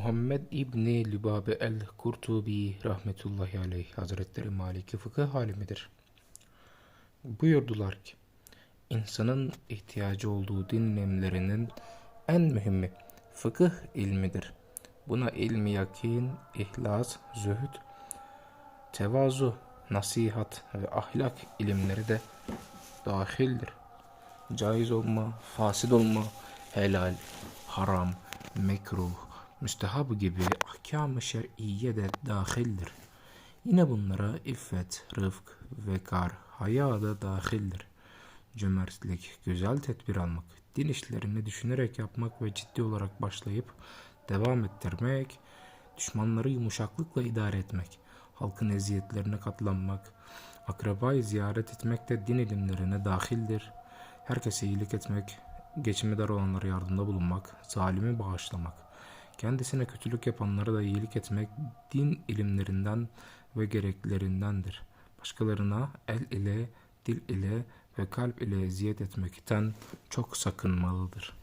Muhammed İbni Lübabe el-Kurtubi rahmetullahi aleyh Hazretleri Maliki fıkıh halimidir. Buyurdular ki, insanın ihtiyacı olduğu din ilimlerinin en mühimi fıkıh ilmidir. Buna ilmi yakin, ihlas, zühd, tevazu, nasihat ve ahlak ilimleri de dahildir. Caiz olma, fasid olma, helal, haram, mekruh, müstehab gibi ahkam-ı şer'iyye de dahildir. Yine bunlara iffet, rıfk, vekar, haya da dahildir. Cömertlik, güzel tedbir almak, din işlerini düşünerek yapmak ve ciddi olarak başlayıp devam ettirmek, düşmanları yumuşaklıkla idare etmek, halkın eziyetlerine katlanmak, akrabayı ziyaret etmek de din ilimlerine dahildir. Herkese iyilik etmek, geçimi dar olanlara yardımda bulunmak, zalimi bağışlamak, kendisine kötülük yapanlara da iyilik etmek din ilimlerinden ve gereklerindendir. Başkalarına el ile, dil ile ve kalp ile eziyet etmekten çok sakınmalıdır.